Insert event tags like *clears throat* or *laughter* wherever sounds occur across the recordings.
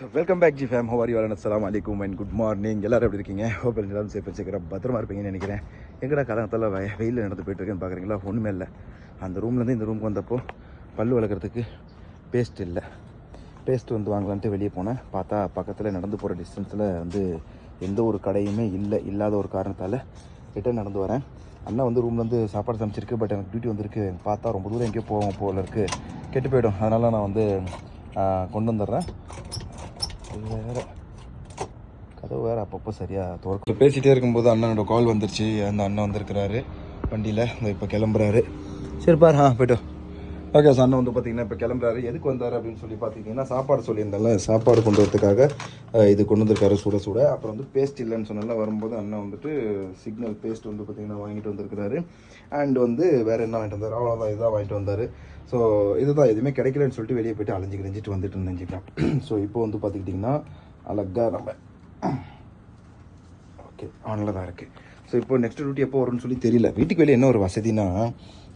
So welcome back G fam ஹோவாரி வரன் அஸ்லாம் அலைக்கும் அண்ட் குட் மார்னிங் எல்லோரும் எப்படி இருக்கீங்க? ஹோப் எல்லாரும் சேஃப் வச்சுக்கிறேன் பத்திரமா இருப்பீங்கன்னு நினைக்கிறேன். எங்கடா காலத்தில் வெயிலில் நடந்து போயிட்டு இருக்கேன்னு பார்க்குறீங்களா ஒன்றுமே இல்லை. அந்த ரூம்லேருந்து இந்த ரூமுக்கு வந்தப்போ பல் வளர்க்குறதுக்கு பேஸ்ட் இல்லை. பேஸ்ட் வந்து வாங்கலான்ட்டு வெளியே போனேன். பார்த்தா பக்கத்தில் நடந்து போகிற டிஸ்டன்ஸில் வந்து எந்த ஒரு கடையுமே இல்லை இல்லாத ஒரு காரணத்தால் ரிட்டர்ன் நடந்து வரேன். அண்ணா வந்து ரூம்லேருந்து சாப்பாடு சமைச்சிருக்கு பட் எனக்கு டியூட்டி வந்திருக்கு. பார்த்தா ரொம்ப தூரம் எங்கேயோ போவோம் போல இருக்குது கெட்டு போயிடும். அதனால் நான் வந்து கொண்டு வந்துடுறேன். வேறு கதவு வேறு அப்பப்போ சரியாக திறக்கும். பேசிகிட்டே இருக்கும்போது அண்ணனோட கால் வந்துருச்சு. அந்த அண்ணன் வந்திருக்கிறாரு. வண்டியில் இப்போ கிளம்புறாரு. சரி பாரு. ஆ போய்ட்டு ஓகே சார் அண்ணன் வந்து பார்த்தீங்கன்னா இப்போ கிளம்புறாரு. எதுக்கு வந்தார் அப்படின்னு சொல்லி பார்த்தீங்கன்னா சாப்பாடு சொல்லியிருந்தால சாப்பாடு கொண்டு வரதுக்காக இது கொண்டு வந்திருக்காரு சுட சுட. அப்புறம் வந்து பேஸ்ட் இல்லைன்னு சொன்னால வரும்போது அண்ணன் வந்துட்டு சிக்னல் பேஸ்ட் வந்து பார்த்தீங்கன்னா வாங்கிட்டு வந்திருக்கிறாரு. அண்ட் வந்து வேறு என்ன வாங்கிட்டு வந்தார்? அவ்வளோதான் இதுதான் வாங்கிட்டு வந்தார். ஸோ இதுதான் எதுவுமே கிடைக்கலன்னு சொல்லிட்டு வெளியே போயிட்டு அலைஞ்சு கிழிஞ்சிட்டு வந்துட்டு இருந்துச்சுக்கலாம் ஸோ *clears throat* இப்போ வந்து பார்த்துக்கிட்டிங்கன்னா அழகா நம்ம ஓகே ஆனில் தான் இருக்குது ஸோ இப்போ நெக்ஸ்ட் டியூட்டி எப்போ வரும்னு சொல்லி தெரியல. வீட்டுக்கு வெளியே என்ன ஒரு வசதினா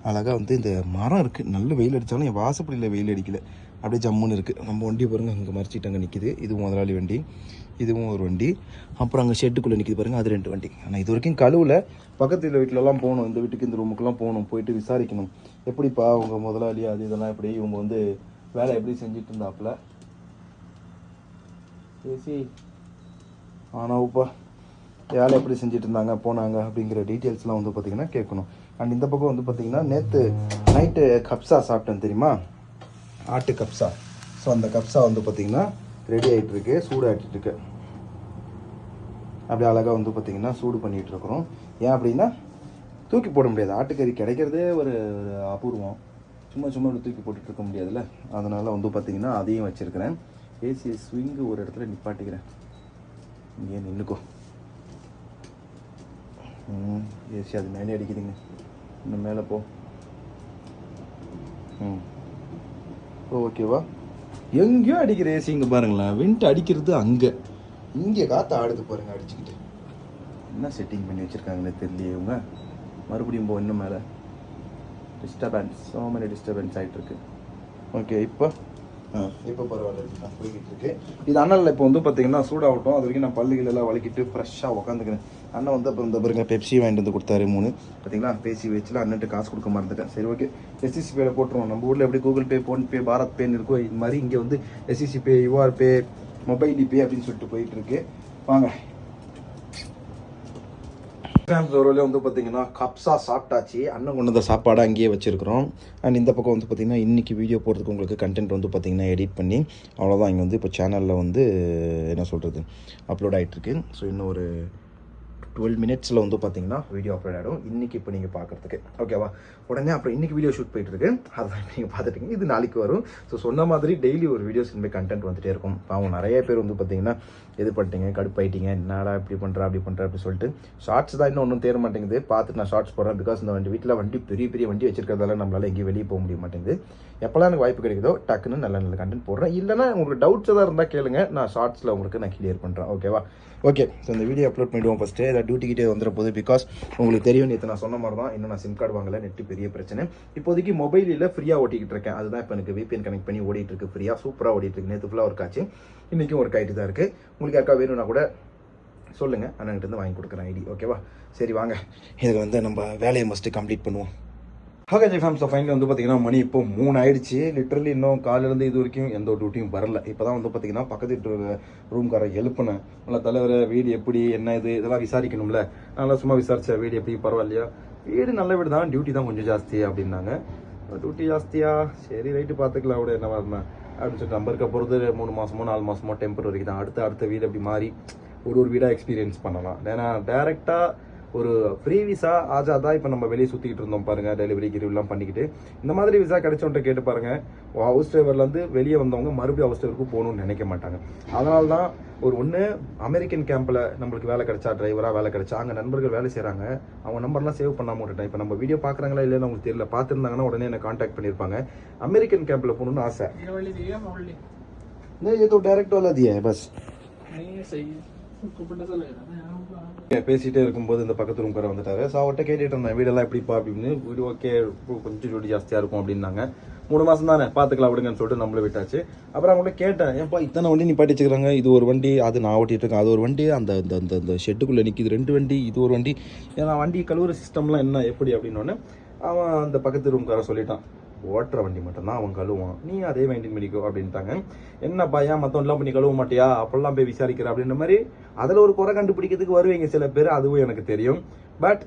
அழகாக வந்து இந்த மரம் இருக்குது நல்ல வெயில் அடித்தாலும் என் வாசப்படியில் வெயில் அடிக்கல. அப்படியே ஜம்முன்னு இருக்குது நம்ம வண்டி பாருங்கள் அங்கே மறைச்சிட்டு அங்கே நிற்கிது இதுவும் முதலாளி வண்டி இதுவும் ஒரு வண்டி. அப்புறம் அங்கே ஷெட்டுக்குள்ளே நிற்கிது பாருங்கள் அது ரெண்டு வண்டி. ஆனால் இது வரைக்கும் கழுவில். பக்கத்தில் வீட்டிலலாம் போகணும். இந்த வீட்டுக்கு இந்த ரூமுக்கெல்லாம் போகணும். போயிட்டு விசாரிக்கணும். எப்படிப்பா அவங்க முதலாளி அது இதெல்லாம் எப்படி இவங்க வந்து வேலை எப்படி செஞ்சுட்டு இருந்தாப்புல? பேசி. ஆனாவுப்பா வேலை எப்படி செஞ்சுட்டு இருந்தாங்க போனாங்க அப்படிங்கிற டீட்டெயில்ஸ்லாம் வந்து பார்த்திங்கன்னா கேட்கணும். அண்ட் இந்த பக்கம் வந்து பார்த்தீங்கன்னா நேற்று நைட்டு கப்ஸா சாப்பிட்டேன் தெரியுமா? ஆட்டு கப்ஸா ஸோ அந்த கப்ஸா வந்து பார்த்தீங்கன்னா ரெடி ஆகிட்டு இருக்கு சூடாகிட்டு இருக்கு அப்படியே அழகாக வந்து பார்த்தீங்கன்னா சூடு பண்ணிகிட்டு இருக்கிறோம் ஏன் அப்படின்னா தூக்கி போட முடியாது. ஆட்டுக்கறி கிடைக்கிறதே ஒரு அபூர்வம். சும்மா சும்மா இப்படி தூக்கி போட்டுட்டு இருக்க முடியாதுல்ல? அதனால் வந்து பார்த்தீங்கன்னா அதையும் வச்சுருக்கிறேன். ஏசி ஸ்விங்கு ஒரு இடத்துல நிப்பாட்டிக்கிறேன். இங்கே நின்றுக்கோ ஏசி அது மேலே அடிக்குதுங்க. இன்னும் மேலே போ. ம். ஓ ஓகேவா எங்கேயோ அடிக்கிற ஏசி இங்கே பாருங்களேன். விண்ட் அடிக்கிறது அங்கே. இங்கே காற்று ஆடுது பாருங்க அடிச்சுக்கிட்டு. என்ன செட்டிங் பண்ணி வச்சுருக்காங்கன்னு தெரியலையே இவங்க. மறுபடியும் போ இன்னும் மேலே. டிஸ்டர்பன்ஸ் ஸோ மெனி டிஸ்டர்பன்ஸ் ஆகிட்டுருக்கு ஓகே இப்போ? ஆ. இப்போ பரவாயில்ல போய்கிட்டு இருக்கு இது அண்ணனில் இப்போ வந்து பார்த்தீங்கன்னா சூடாகட்டும். அது வரைக்கும் நான் பல்லுகள் எல்லாம் வலிக்கிட்டு ஃப்ரெஷ்ஷாக உட்காந்துக்கிறேன் அண்ணன் வந்து அப்புறம் இந்த பாருங்க பெப்சி வாங்கிட்டு வந்து கொடுத்தாரு மூணு. பார்த்தீங்களா பேசி வச்சுல அண்ணன்ட்டு காசு கொடுக்க மறந்துட்டேன். சரி ஓகே. எஸ்சிசி பேல போட்டுருவோம். நம்ம ஊரில் எப்படி கூகுள் பே ஃபோன்பே பாரத் பேன்னு இருக்கோ இது மாதிரி இங்கே வந்து SCC pay UR pay mobile pay அப்படின்னு சொல்லிட்டு போயிட்டு இருக்கு வாங்க ஃபேமிலியில் வந்து பார்த்தீங்கன்னா கப்ஸா சாப்பிட்டாச்சு. அண்ணன் கொண்டு வந்த சாப்பாடை அங்கேயே வச்சுருக்கிறோம். அண்ட் இந்த பக்கம் வந்து பார்த்தீங்கன்னா இன்றைக்கி வீடியோ போடுறதுக்கு உங்களுக்கு கண்டென்ட் வந்து பார்த்தீங்கன்னா எடிட் பண்ணி அவ்வளோதான் இங்கே வந்து இப்போ சேனலில் வந்து என்ன சொல்கிறது அப்லோட் ஆகிட்டுருக்கு ஸோ இன்னும் ஒரு டுவெல் மினிட்ஸில் வந்து பார்த்தீங்கன்னா வீடியோ அப்லோட் ஆகிடும் இன்றைக்கி இப்போ நீங்கள் பார்க்குறதுக்கு ஓகேவா உடனே அப்புறம் இன்றைக்கி வீடியோ ஷூட் போயிட்டு இருக்கு. அதான் இப்போ நீங்கள் பார்த்துட்டீங்க இது நாளைக்கு வரும். ஸோ சொன்ன மாதிரி டெய்லி ஒரு வீடியோஸ் இனிமேல் கண்டென்ட் வந்துட்டே இருக்கும். அவங்க நிறைய பேர் வந்து பார்த்தீங்கன்னா இது பண்ணிட்டீங்க? கடுப்பாயிட்டீங்க? என்னடா இப்படி பண்ணுறா அப்படி பண்ணுறா அப்படி சொல்லிட்டு ஷார்ட்ஸ் தான் இன்னும் ஒன்றும் தேர மாட்டேங்குது. பார்த்துட்டு நான் ஷார்ட்ஸ் போடுறேன். பிகாஸ் இந்த வண்டி வீட்டில் வண்டி பெரிய பெரிய வண்டி வச்சிருக்கிறதால நம்மளால எங்கேயும் வெளியே போக முடிய மாட்டேங்குது. எப்போல்லாம் எனக்கு வாய்ப்பு கிடைக்குதோ டக்குன்னு நல்ல நல்ல கண்டென்ட் போடுறேன். இல்லைன்னா உங்களுக்கு டவுட்ஸ் எதாவது இருந்தால் கேளுங்க. நான் ஷார்ட்ஸில் உங்களுக்கு நான் கிளியர் பண்ணுறேன் ஓகேவா ஓகே ஸோ இந்த வீடியோ அப்லோட் பண்ணிடுவோம் ஃபஸ்ட்டு இதை டியூட்டிக்கிட்டே வந்துட போகுது பிகாஸ் உங்களுக்கு தெரியும் நேற்று நான் சொன்ன மாதிரி தான் இன்னும் நான் சிம் கார்டு வாங்கல நெட்டு பெரிய பிரச்சனை. இப்போதைக்கு மொபைலில் ஃப்ரீயாக ஓட்டிக்கிட்டு இருக்கேன். அதுதான் இப்போ எனக்கு விபிஎன் கனெக்ட் பண்ணி ஓடிட்டு இருக்கு. ஃப்ரீயாக சூப்பராக ஓடிட்டு இருக்கு. நேற்று ஃபுல்லாக ஒர்க் ஆச்சு. இன்றைக்கும் ஒர்க் ஆகிட்டு தான் இருக்குது உங்களுக்கு யாருக்கா வேணும்னா கூட சொல்லுங்கள் அண்ணன்கிட்ட இருந்து வாங்கி கொடுக்குறேன் ஐடி. ஓகேவா சரி வாங்க. இதுக்கு வந்து நம்ம வேலையை மஸ்ட்டு கம்ப்ளீட் பண்ணுவோம். ஓகே ஜி ஃபேம்ஸ் ஃபைனலி வந்து பார்த்தீங்கன்னா மணி இப்போ மூணு ஆயிடுச்சு லிட்டரலி இன்னும் காலிலேருந்து இது வரைக்கும் எந்த ஒரு டியூட்டியும் வரல. இப்போ தான் வந்து பார்த்தீங்கன்னா பக்கத்து வீட்டு ரூம்காரை எழுப்புனேன். நல்லா தலைவர் வீடு எப்படி என்ன இது இதெல்லாம் விசாரிக்கணும்ல. நல்லா சும்மா விசாரிச்சேன் வீடு எப்படி பரவாயில்லையா? வீடு நல்ல வீடு தான் டியூட்டி தான் கொஞ்சம் ஜாஸ்தி அப்படின்னாங்க. டியூட்டி ஜாஸ்தியா? சரி ரைட்டு பார்த்துக்கலாம் அவட என்ன வரணும் அப்படின்னு சொல்லிட்டு நம்ம இருக்க பொறுத்து மூணு மாதமோ நாலு மாதமோ டெம்பரரிக்கு தான். அடுத்த அடுத்த வீடு அப்படி மாறி ஒரு ஒரு வீடாக எக்ஸ்பீரியன்ஸ் பண்ணலாம். ஏன்னா டேரெக்டாக ஒரு ஃப்ரீ விசா ஆஜா ஆஜாதா இப்போ நம்ம வெளியே சுற்றிட்டு இருந்தோம் பாருங்க டெலிவரி கிரிவெலாம் பண்ணிக்கிட்டு. இந்த மாதிரி விசா கிடைச்சவன்ட்ட கேட்டு பாருங்கள் ஹவுஸ் டிரைவர்லேருந்து வெளியே வந்தவங்க மறுபடியும் ஹவுஸ் டிரைவருக்கு போகணும்னு நினைக்க மாட்டாங்க. அதனால தான் ஒரு ஒன்று அமெரிக்கன் கேம்பில் நம்மளுக்கு வேலை கிடைச்சா டிரைவராக வேலை கிடைச்சா அங்கே நண்பர்கள் வேலை செய்கிறாங்க அவங்க நம்பர்லாம் சேவ் பண்ணாமல் விட்டுட்டேன். இப்போ நம்ம வீடியோ பார்க்குறாங்களா இல்லைன்னு உங்களுக்கு தெரியல. பார்த்துருந்தாங்கன்னா உடனே என்ன காண்டாக்ட் பண்ணியிருப்பாங்க. அமெரிக்கன் கேம்பில் போகணுன்னு ஆசை. नहीं ये तो डायरेक्ट वाला दिया है பேசிகிட்டே இருக்கும்போது இந்த பக்கத்து ரூம்கார வந்துட்டாரு. ஸோ அவர்கிட்ட கேட்டுட்டு இருந்தேன் வீடெல்லாம் எப்படிப்பா? அப்படின்னு. வீடு ஓகே கொஞ்சம் டியூட்டி ஜாஸ்தியாக இருக்கும் அப்படின்னாங்க. மூணு மாதம் தானே பார்த்துக்கலாம் அப்படிங்கன்னு சொல்லிட்டு நம்மளை விட்டாச்சு. அப்புறம் அவங்கள்ட்ட கேட்டேன் ஏப்பா இத்தனை வண்டி நீ பாட்டி வச்சுக்கிறாங்க? இது ஒரு வண்டி அது நான் ஓட்டிகிட்டு இருக்கேன். அது ஒரு வண்டி அந்த அந்த அந்த அந்த ஷெட்டுக்குள்ளே நிற்கிது ரெண்டு வண்டி இது ஒரு வண்டி. ஏன்னா வண்டி கழுவுற சிஸ்டம்லாம் என்ன எப்படி? அப்படின்னோடனே அவன் அந்த பக்கத்து ரூம்காரன் சொல்லிட்டான். ஓட்டுற வண்டி மட்டும்தான் அவன் கழுவான். நீ அதே மெயின்டைன் பண்ணிக்கோ அப்படின்ட்டாங்க. என்ன பையன் மற்றவன்லாம் பண்ணி கழுவ மாட்டியா? அப்பெல்லாம் போய் விசாரிக்கிற அப்படின்ற மாதிரி அதில் ஒரு குறை கண்டுபிடிக்கிறதுக்கு வருவீங்க சில பேர் அதுவும் எனக்கு தெரியும். பட்